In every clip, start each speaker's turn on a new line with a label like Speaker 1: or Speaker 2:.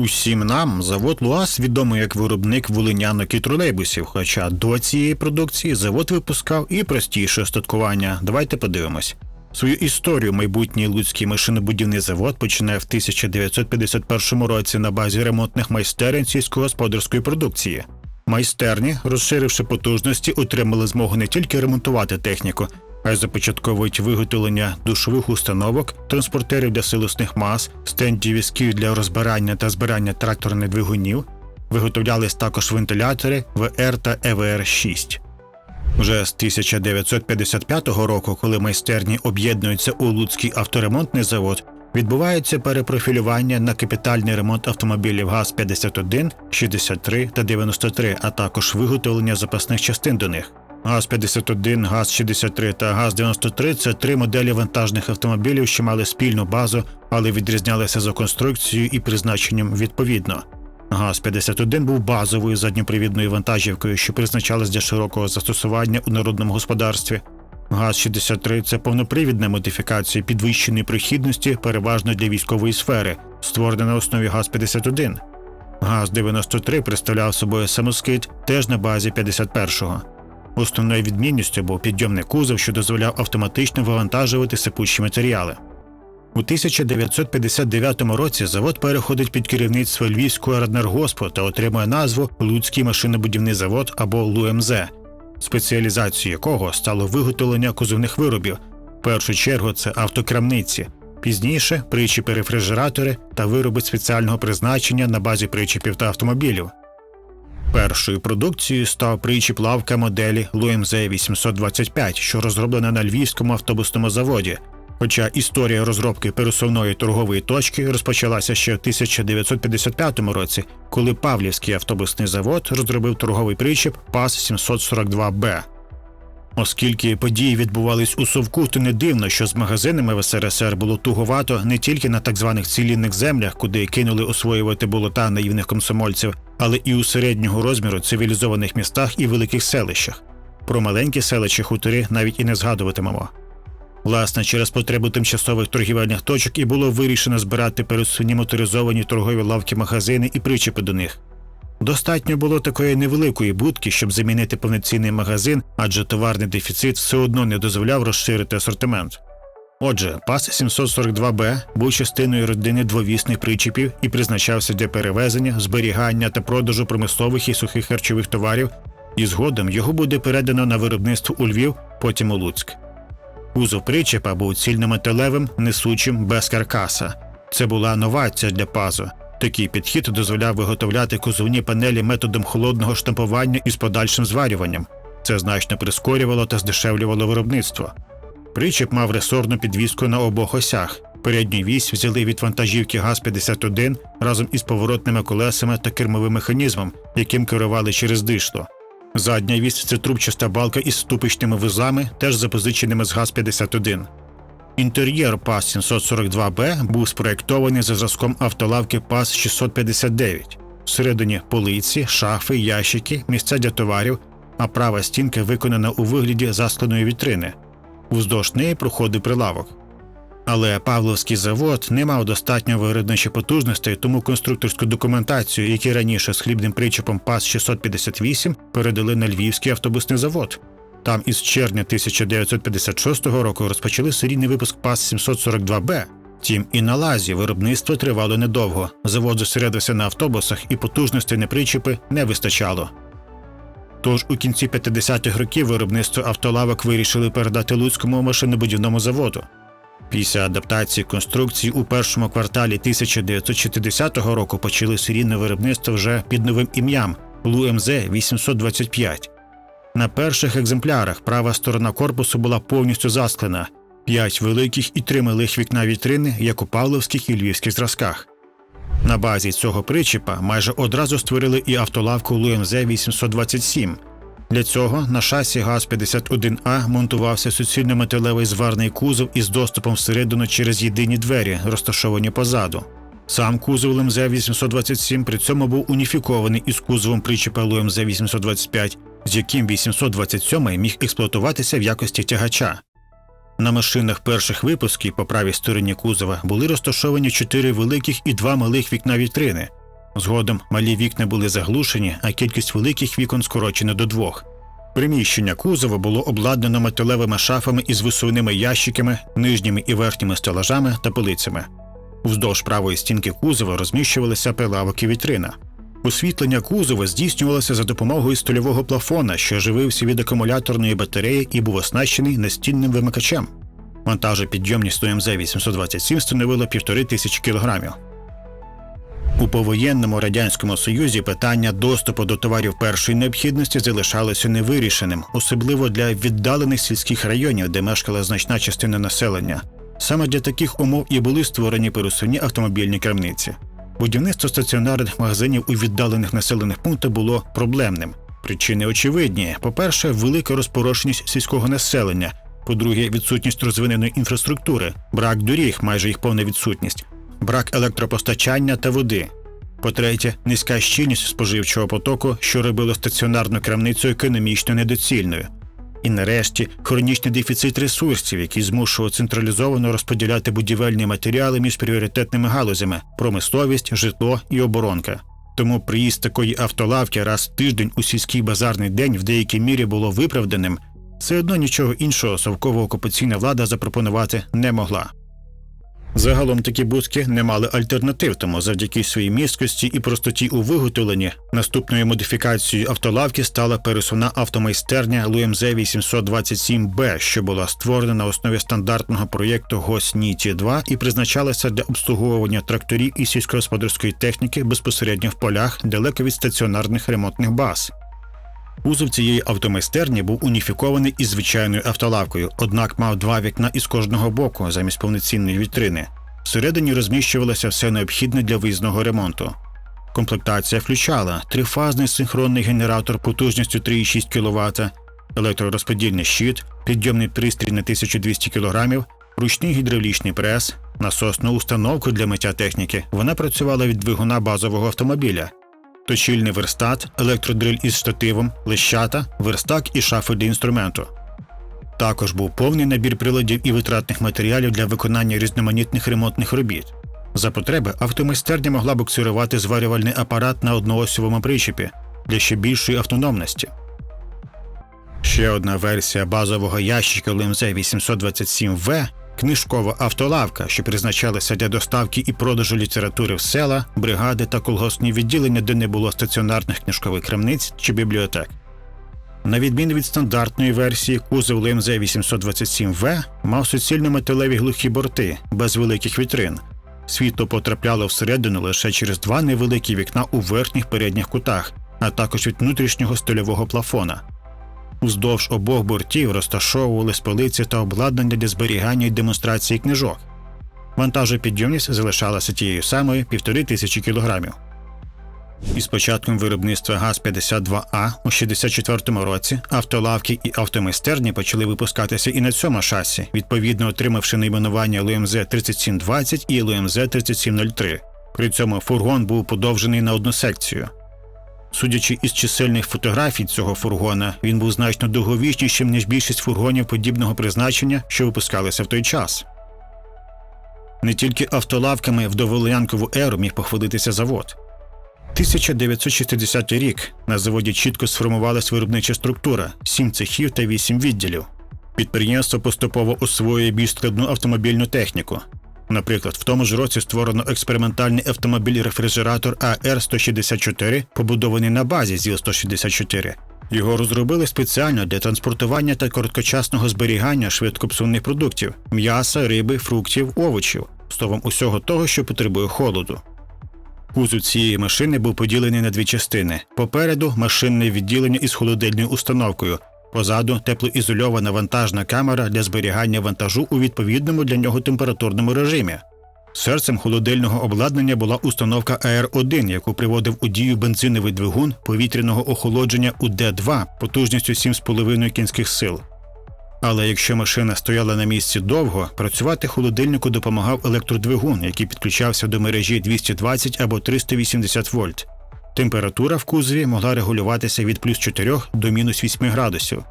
Speaker 1: Усім нам завод Луас відомий як виробник волинянок і тролейбусів, хоча до цієї продукції завод випускав і простіше остаткування. Давайте подивимось. Свою історію майбутній Луцький машинобудівний завод починає в 1951 році на базі ремонтних майстерень сільськогосподарської продукції. Майстерні, розширивши потужності, отримали змогу не тільки ремонтувати техніку, а й започатковують виготовлення душових установок, транспортерів для силосних мас, стендів візків для розбирання та збирання тракторних двигунів. Виготовлялись також вентилятори ВР та ЕВР-6. Вже з 1955 року, коли майстерні об'єднуються у Луцький авторемонтний завод, відбувається перепрофілювання на капітальний ремонт автомобілів ГАЗ-51, 63 та 93, а також виготовлення запасних частин до них. ГАЗ-51, ГАЗ-63 та ГАЗ-93 – це три моделі вантажних автомобілів, що мали спільну базу, але відрізнялися за конструкцією і призначенням відповідно. ГАЗ-51 був базовою задньопривідною вантажівкою, що призначалась для широкого застосування у народному господарстві. ГАЗ-63 – це повнопривідна модифікація підвищеної прохідності, переважно для військової сфери, створена на основі ГАЗ-51. ГАЗ-93 представляв собою самоскид теж на базі 51-го. Основною відмінністю був підйомний кузов, що дозволяв автоматично вивантажувати сипучі матеріали. У 1959 році завод переходить під керівництво Львівського раднергоспу та отримує назву Луцький машинобудівний завод або ЛУМЗ, спеціалізацією якого стало виготовлення кузовних виробів. В першу чергу це автокрамниці, пізніше причіпи рефрижератори та вироби спеціального призначення на базі причіпів та автомобілів. Першою продукцією став причіп лавка моделі ЛУМЗ 825, що розроблена на львівському автобусному заводі. Хоча історія розробки пересувної торгової точки розпочалася ще в 1955 році, коли Павлівський автобусний завод розробив торговий причіп ПАС 742Б. Оскільки події відбувались у совку, то не дивно, що з магазинами в СРСР було туговато не тільки на так званих цілінних землях, куди кинули освоювати болота наївних комсомольців, але і у середнього розміру цивілізованих містах і великих селищах. Про маленькі селища хутори навіть і не згадуватимемо. Власне, через потребу тимчасових торгівельних точок і було вирішено збирати пересувні моторизовані торгові лавки магазини і причепи до них. Достатньо було такої невеликої будки, щоб замінити повноцінний магазин, адже товарний дефіцит все одно не дозволяв розширити асортимент. Отже, ПАС 742Б був частиною родини двовісних причепів і призначався для перевезення, зберігання та продажу промислових і сухих харчових товарів, і згодом його буде передано на виробництво у Львів, потім у Луцьк. Кузов причепа був цільнометалевим, несучим без каркаса. Це була новація для пазу. Такий підхід дозволяв виготовляти кузовні панелі методом холодного штампування із подальшим зварюванням. Це значно прискорювало та здешевлювало виробництво. Причеп мав ресорну підвіску на обох осях. Передню вісь взяли від вантажівки ГАЗ-51 разом із поворотними колесами та кермовим механізмом, яким керували через дишло. Задня вісь це трубчаста балка із ступичними вузлами, теж запозиченими з ГАЗ-51. Інтер'єр ПАС 742Б був спроєктований за зразком автолавки ПАС 659. Всередині полиці, шафи, ящики, місця для товарів, а права стінка виконана у вигляді заскленої вітрини. Уздовж неї проходив прилавок. Але Павловський завод не мав достатньо виробничих потужностей, тому конструкторську документацію, які раніше з хлібним причепом ПАС 658 передали на Львівський автобусний завод. Там із червня 1956 року розпочали серійний випуск ПАС 742Б. Втім, і на лазі виробництво тривало недовго. Завод зосередився на автобусах, і потужностей на причепи не вистачало. Тож у кінці 50-х років виробництво автолавок вирішили передати Луцькому машинобудівному заводу. Після адаптації конструкції у першому кварталі 1960 року почали серійне виробництво вже під новим ім'ям ЛУМЗ 825. На перших екземплярах права сторона корпусу була повністю засклена, п'ять великих і три малих вікна вітрини, як у павловських і львівських зразках. На базі цього причіпа майже одразу створили і автолавку ЛУМЗ 827. Для цього на шасі ГАЗ-51А монтувався суцільно-металевий зварний кузов із доступом всередину через єдині двері, розташовані позаду. Сам кузов ЛМЗ 827 при цьому був уніфікований із кузовом причепа ЛМЗ 825, з яким 827 міг експлуатуватися в якості тягача. На машинах перших випусків по правій стороні кузова були розташовані чотири великих і два малих вікна вітрини. Згодом малі вікна були заглушені, а кількість великих вікон скорочено до двох. Приміщення кузова було обладнано металевими шафами із висувними ящиками, нижніми і верхніми стелажами та полицями. Уздовж правої стінки кузова розміщувалися прилавок і вітрина. Освітлення кузова здійснювалося за допомогою стольового плафона, що живився від акумуляторної батареї і був оснащений настільним вимикачем. Вантажопідйомність ОМЗ 827 становила 1500 тисячі кілограмів. У повоєнному радянському союзі питання доступу до товарів першої необхідності залишалося невирішеним, особливо для віддалених сільських районів, де мешкала значна частина населення. Саме для таких умов і були створені пересувні автомобільні крамниці. Будівництво стаціонарних магазинів у віддалених населених пунктах було проблемним. Причини очевидні: по-перше, велика розпорошеність сільського населення. По-друге, відсутність розвиненої інфраструктури, брак доріг, майже їх повна відсутність, брак електропостачання та води. По-третє, низька щільність споживчого потоку, що робило стаціонарну крамницю економічно недоцільною. І нарешті хронічний дефіцит ресурсів, який змушував централізовано розподіляти будівельні матеріали між пріоритетними галузями промисловість, житло і оборонка. Тому приїзд такої автолавки раз в тиждень у сільський базарний день в деякій мірі було виправданим, все одно нічого іншого совково окупаційна влада запропонувати не могла. Загалом такі бузки не мали альтернатив, тому завдяки своїй місткості і простоті у виготовленні наступною модифікацією автолавки стала пересувна автомайстерня ЛУМЗ 827Б, що була створена на основі стандартного проєкту Госніті 2 і призначалася для обслуговування тракторів і сільськогосподарської техніки безпосередньо в полях далеко від стаціонарних ремонтних баз. Кузов цієї автомайстерні був уніфікований із звичайною автолавкою, однак мав два вікна із кожного боку замість повноцінної вітрини. Всередині розміщувалося все необхідне для виїзного ремонту. Комплектація включала трифазний синхронний генератор потужністю 3,6 кВт, електророзподільний щит, підйомний пристрій на 1200 кг, ручний гідравлічний прес, насосну установку для миття техніки. Вона працювала від двигуна базового автомобіля точильний верстат, електродриль із штативом, лещата, верстак і шафи для інструменту. Також був повний набір приладів і витратних матеріалів для виконання різноманітних ремонтних робіт. За потреби автомайстерня могла буксирувати зварювальний апарат на одноосьовому причепі для ще більшої автономності. Ще одна версія базового ящика ЛМЗ 827В книжкова автолавка, що призначалася для доставки і продажу літератури в села, бригади та колгоспні відділення, де не було стаціонарних книжкових крамниць чи бібліотек. На відміну від стандартної версії, кузов ЛМЗ 827В мав суцільно металеві глухі борти без великих вітрин. Світло потрапляло всередину лише через два невеликі вікна у верхніх передніх кутах, а також від внутрішнього стольового плафона. Уздовж обох бортів розташовувались полиці та обладнання для зберігання і демонстрації книжок. Вантажопідйомність залишалася тією самою півтори тисячі кілограмів. Із початком виробництва ГАЗ-52А у 64-му році автолавки і автомайстерні почали випускатися і на цьому шасі, відповідно отримавши найменування ЛМЗ 3720 і ЛМЗ 3703. При цьому фургон був подовжений на одну секцію. Судячи із чисельних фотографій цього фургона, він був значно довговічнішим, ніж більшість фургонів подібного призначення, що випускалися в той час. Не тільки автолавками в доволенкову еру міг похвалитися завод. 1960 рік на заводі чітко сформувалась виробнича структура, сім цехів та вісім відділів. Підприємство поступово освоює більш складну автомобільну техніку. Наприклад, в тому ж році створено експериментальний автомобіль-рефрижератор АР-164, побудований на базі ЗІЛ-164. Його розробили спеціально для транспортування та короткочасного зберігання швидкопсувних продуктів м'яса, риби, фруктів, овочів, словом усього того, що потребує холоду. Кузов цієї машини був поділений на дві частини: попереду машинне відділення із холодильною установкою, позаду теплоізольована вантажна камера для зберігання вантажу у відповідному для нього температурному режимі. Серцем холодильного обладнання була установка АР-1, яку приводив у дію бензиновий двигун повітряного охолодження у Д2 потужністю 7,5 кінських сил. Але якщо машина стояла на місці довго, працювати холодильнику допомагав електродвигун, який підключався до мережі 220 або 380 вольт. Температура в кузові могла регулюватися від плюс 4 до мінус 8 градусів.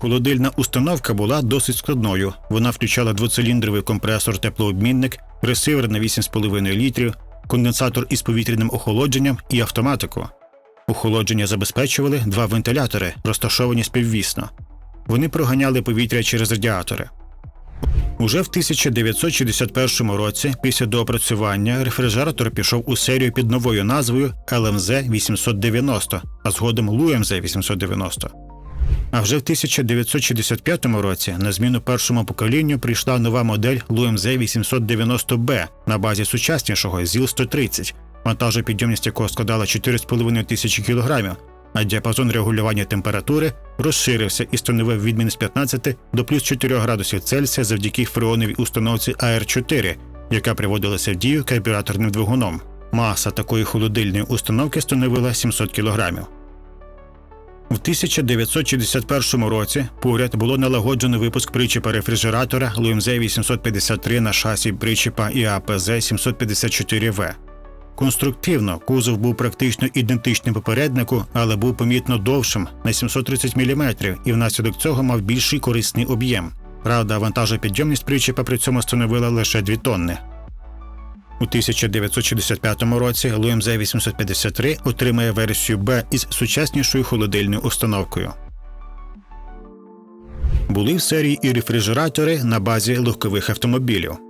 Speaker 1: Холодильна установка була досить складною. Вона включала двоциліндровий компресор теплообмінник, ресивер на 8,5 літрів, конденсатор із повітряним охолодженням і автоматику. Охолодження забезпечували два вентилятори, розташовані співвісно. Вони проганяли повітря через радіатори. Уже в 1961 році, після доопрацювання, рефрижератор пішов у серію під новою назвою LMZ 890, а згодом LUMZ 890. А вже в 1965 році на зміну першому поколінню прийшла нова модель LUMZ 890B на базі сучаснішого ZIL 130, вантажопідйомність якого складала 4,5 тисячі кг, а діапазон регулювання температури розширився і становив від мінус 15 до плюс 4 градусів Цельсія завдяки фреоновій установці АР4, яка приводилася в дію карбюраторним двигуном. Маса такої холодильної установки становила 700 кг. У 1961 році поряд було налагоджено випуск причіпа рефрижератора LUMZ 853 на шасі причіпа ІАПЗ 754В. Конструктивно кузов був практично ідентичним попереднику, але був помітно довшим на 730 мм і внаслідок цього мав більший корисний об'єм. Правда, вантажопідйомність причіпа при цьому становила лише 2 тонни. У 1965 році LUMZ 853 отримає версію Б із сучаснішою холодильною установкою. Були в серії і рефрижератори на базі легкових автомобілів.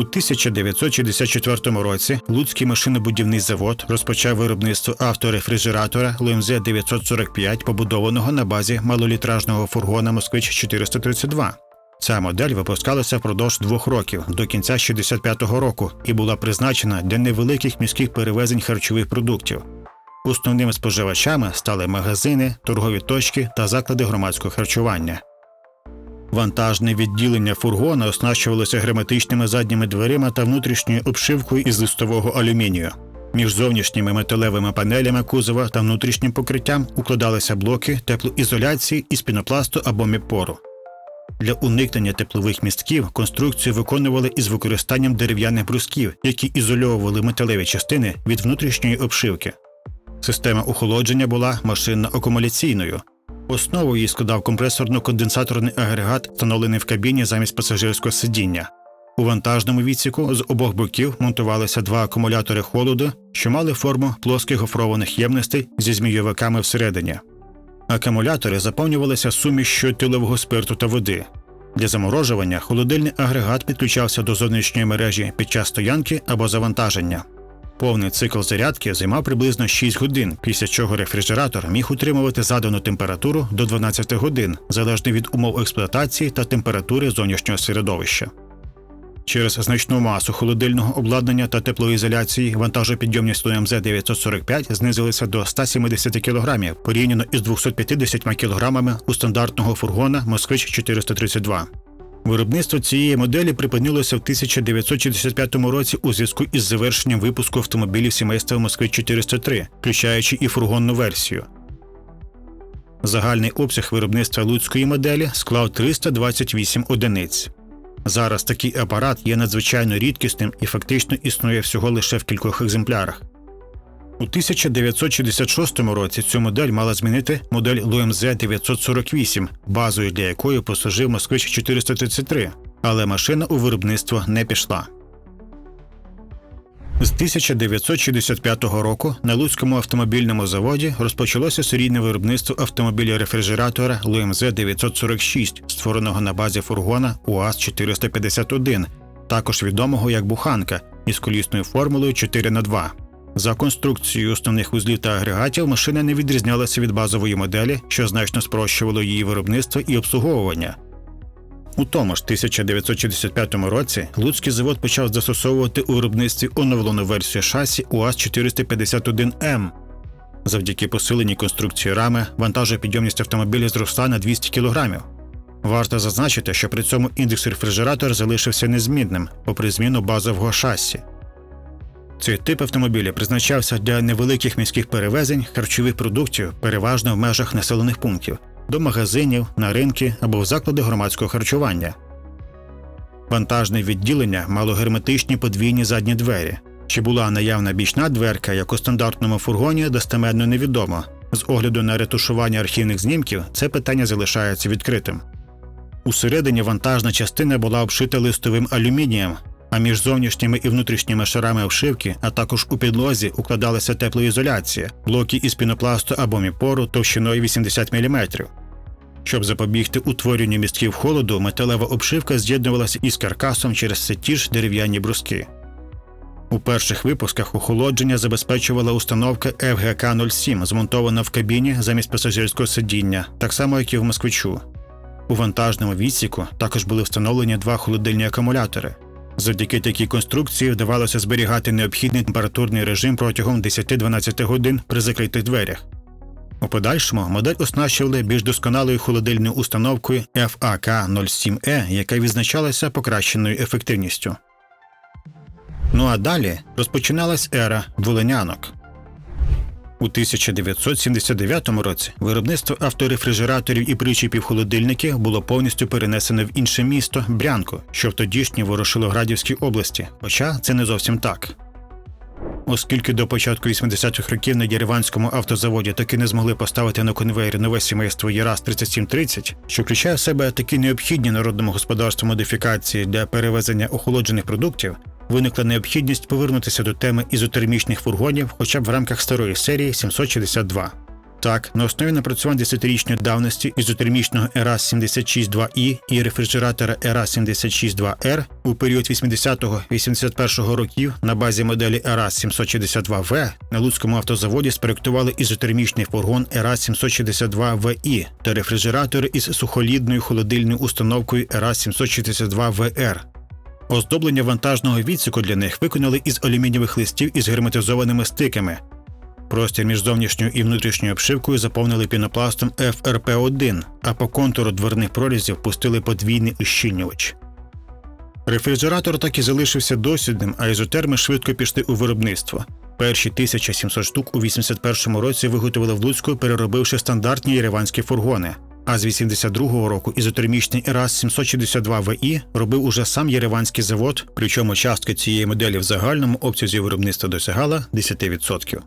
Speaker 1: У 1964 році Луцький машинобудівний завод розпочав виробництво авторефрижератора LMZ 945, побудованого на базі малолітражного фургона Москвич 432. Ця модель випускалася впродовж двох років до кінця 65-го року і була призначена для невеликих міських перевезень харчових продуктів. Основними споживачами стали магазини, торгові точки та заклади громадського харчування. Вантажне відділення фургона оснащувалося герметичними задніми дверима та внутрішньою обшивкою із листового алюмінію. Між зовнішніми металевими панелями кузова та внутрішнім покриттям укладалися блоки теплоізоляції із пінопласту або міпору. Для уникнення теплових містків конструкцію виконували із використанням дерев'яних брусків, які ізольовували металеві частини від внутрішньої обшивки. Система охолодження була машинно-акумуляційною. Основу її складав компресорно-конденсаторний агрегат, встановлений в кабіні замість пасажирського сидіння. У вантажному відсіку з обох боків монтувалися два акумулятори холоду, що мали форму плоских гофрованих ємностей зі змійовиками всередині. Акумулятори заповнювалися сумішчю тилового спирту та води. Для заморожування холодильний агрегат підключався до зовнішньої мережі під час стоянки або завантаження. Повний цикл зарядки займав приблизно 6 годин, після чого рефрижератор міг утримувати задану температуру до 12 годин, залежно від умов експлуатації та температури зовнішнього середовища. Через значну масу холодильного обладнання та теплоізоляції вантажопідйомність МЗ 945 знизилися до 170 кг порівняно із 250 кг у стандартного фургона Москвич 432. Виробництво цієї моделі припинилося в 1965 році у зв'язку із завершенням випуску автомобілів сімейства Москвич 403, включаючи і фургонну версію. Загальний обсяг виробництва луцької моделі склав 328 одиниць. Зараз такий апарат є надзвичайно рідкісним і фактично існує всього лише в кількох екземплярах. У 1966 році цю модель мала змінити модель LUMZ 948, базою для якої послужив Москвич 433, але машина у виробництво не пішла. З 1965 року на Луцькому автомобільному заводі розпочалося серійне виробництво автомобіля рефрижератора LUMZ 946, створеного на базі фургона УАЗ-451, також відомого як буханка із колісною формулою 4 х 2 За конструкцією основних вузлів та агрегатів машина не відрізнялася від базової моделі, що значно спрощувало її виробництво і обслуговування. У тому ж 1965 році Луцький завод почав застосовувати у виробництві оновлену версію шасі УАЗ-451М. Завдяки посиленій конструкції рами вантажопідйомність автомобіля зросла на 200 кг. Варто зазначити, що при цьому індекс рефрижератора залишився незмінним, попри зміну базового шасі. Цей тип автомобіля призначався для невеликих міських перевезень харчових продуктів, переважно в межах населених пунктів до магазинів, на ринки або в заклади громадського харчування. Вантажне відділення мало герметичні подвійні задні двері. Чи була наявна бічна дверка, як у стандартному фургоні, достеменно невідомо. З огляду на ретушування архівних знімків це питання залишається відкритим. Усередині вантажна частина була обшита листовим алюмінієм. А між зовнішніми і внутрішніми шарами обшивки, а також у підлозі укладалася теплоізоляція, блоки із пінопласту або міпору товщиною 80 мм. Щоб запобігти утворенню містків холоду, металева обшивка з'єднувалася із каркасом через ті ж дерев'яні бруски. У перших випусках охолодження забезпечувала установка FGK-07, змонтована в кабіні замість пасажирського сидіння, так само як і в москвичу. У вантажному відсіку також були встановлені два холодильні акумулятори. Завдяки такій конструкції вдавалося зберігати необхідний температурний режим протягом 10-12 годин при закритих дверях. У подальшому модель оснащували більш досконалою холодильною установкою FAK-07E, яка відзначалася покращеною ефективністю. Ну а далі розпочиналась ера волинянок. У 1979 році виробництво авторефрижераторів і причіпів холодильників було повністю перенесене в інше місто Брянку, що в тодішній Ворошилоградівській області, хоча це не зовсім так. Оскільки до початку 80-х років на Єреванському автозаводі таки не змогли поставити на конвейері нове сімейство ЄРАЗ 3730, що включає в себе такі необхідні народному господарству модифікації для перевезення охолоджених продуктів, виникла необхідність повернутися до теми ізотермічних фургонів хоча б в рамках старої серії 762. Так, на основі напрацювань 10-річної давності ізотермічного ERAS 76-2i і рефрижератора ERAS 76-2R у період 80-81 років на базі моделі ERAS 762V на Луцькому автозаводі спроектували ізотермічний фургон ERAS 762VI та рефрижератори із сухолідною холодильною установкою ERAS 762VR. Оздоблення вантажного відсіку для них виконали із алюмінієвих листів із герметизованими стиками. Простір між зовнішньою і внутрішньою обшивкою заповнили пінопластом FRP1, а по контуру дверних прорізів пустили подвійний ущільнювач. Рефрижератор так і залишився досвідним, а ізотерми швидко пішли у виробництво. Перші 1700 штук у 81-му році виготовили в Луцьку, переробивши стандартні єреванські фургони. А з 82-го року ізотермічний РАЗ 762 ВІ робив уже сам Єреванський завод, причому частка цієї моделі в загальному обсязі виробництва досягала 10%.